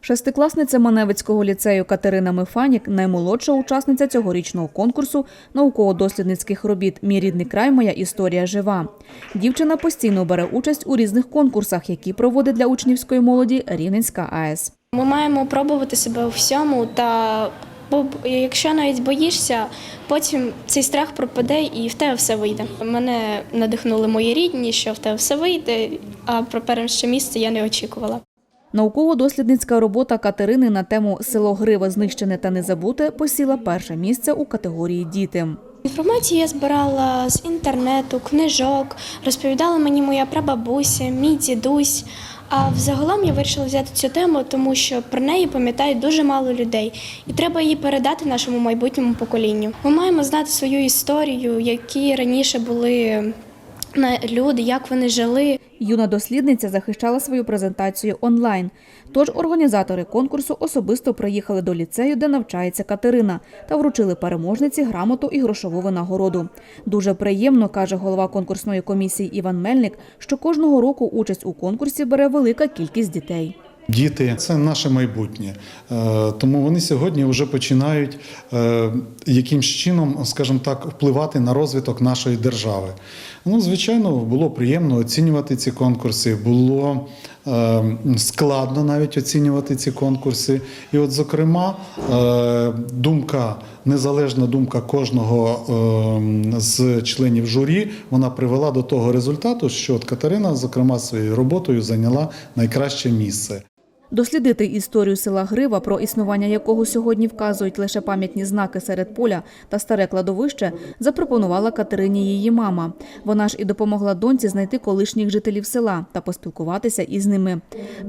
Шестикласниця Маневицького ліцею Катерина Мефанік наймолодша учасниця цьогорічного конкурсу науково-дослідницьких робіт Мій рідний край, моя історія жива. Дівчина постійно бере участь у різних конкурсах, які проводить для учнівської молоді Рівненська АЕС. Ми маємо пробувати себе у всьому, та бо якщо навіть боїшся, потім цей страх пропаде і в тебе все вийде. Мене надихнули мої рідні, що в тебе все вийде, а про перше місце я не очікувала. Науково-дослідницька робота Катерини на тему Село Грива знищене та не забуте посіла перше місце у категорії Діти. Інформацію я збирала з інтернету, книжок, розповідала мені моя прабабуся, мій дідусь. А взагалом я вирішила взяти цю тему, тому що про неї пам'ятають дуже мало людей, і треба її передати нашому майбутньому поколінню. Ми маємо знати свою історію, які раніше були люди, як вони жили. Юна дослідниця захищала свою презентацію онлайн. Тож організатори конкурсу особисто приїхали до ліцею, де навчається Катерина, та вручили переможниці грамоту і грошову винагороду. Дуже приємно, каже голова конкурсної комісії Іван Мельник, що кожного року участь у конкурсі бере велика кількість дітей. Діти це наше майбутнє, Е, тому вони сьогодні вже починають е, якимсь чином, скажімо так, впливати на розвиток нашої держави. Ну, звичайно, було приємно оцінювати ці конкурси, було е, складно навіть оцінювати ці конкурси. І, от, зокрема, думка, незалежна думка кожного з членів журі, вона привела до того результату, що от Катерина, зокрема, своєю роботою зайняла найкраще місце. Дослідити історію села Грива, про існування якого сьогодні вказують лише пам'ятні знаки серед поля та старе кладовище, запропонувала Катерині її мама. Вона ж і допомогла доньці знайти колишніх жителів села та поспілкуватися із ними.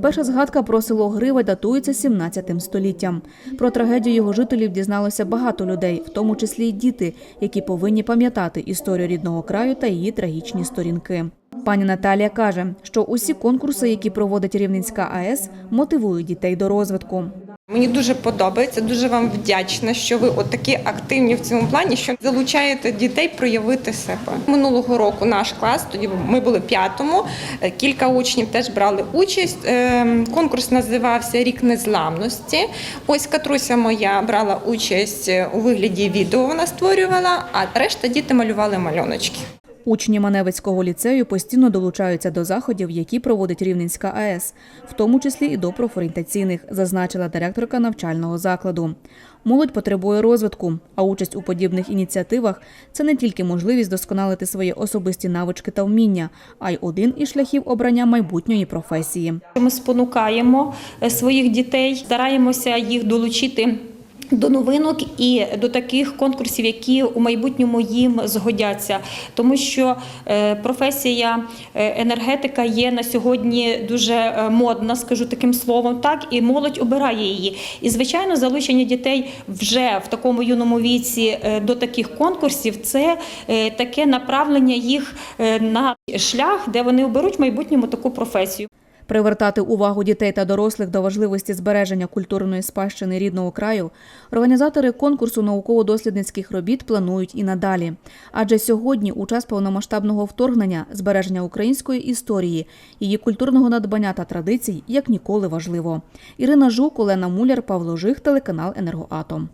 Перша згадка про село Грива датується 17 століттям. Про трагедію його жителів дізналося багато людей, в тому числі й діти, які повинні пам'ятати історію рідного краю та її трагічні сторінки. Пані Наталія каже, що усі конкурси, які проводить Рівненська АЕС, мотивують дітей до розвитку. Мені дуже подобається, дуже вам вдячна, що ви от такі активні в цьому плані, що залучаєте дітей проявити себе. Минулого року наш клас, тоді ми були п'ятому. е, Кілька учнів теж брали участь. Ем, Конкурс називався Рік незламності. Ось Катруся моя брала участь е, у вигляді відео. Вона створювала, а решта діти малювали мальоночки. Учні Маневицького ліцею постійно долучаються до заходів, які проводить Рівненська АЕС, в тому числі і до профорієнтаційних, зазначила директорка навчального закладу. Молодь потребує розвитку, а участь у подібних ініціативах це не тільки можливість досконалити свої особисті навички та вміння, а й один із шляхів обрання майбутньої професії. Ми спонукаємо е, своїх дітей, стараємося їх долучити. До новинок і до таких конкурсів, які у майбутньому їм згодяться, тому що е, професія е, енергетика є на сьогодні дуже е, модна, скажу таким словом, так і молодь обирає її. І звичайно, залучення дітей вже в такому юному віці до таких конкурсів це таке направлення їх на шлях, де вони оберуть в майбутньому таку професію. Привертати увагу дітей та дорослих до важливості збереження культурної спадщини рідного краю організатори конкурсу науково-дослідницьких робіт планують і надалі. Адже сьогодні, у час повномасштабного вторгнення, збереження української історії, її культурного надбання та традицій як ніколи важливо. Ірина Жук, Олена Муляр, Павло Жих, телеканал Енергоатом.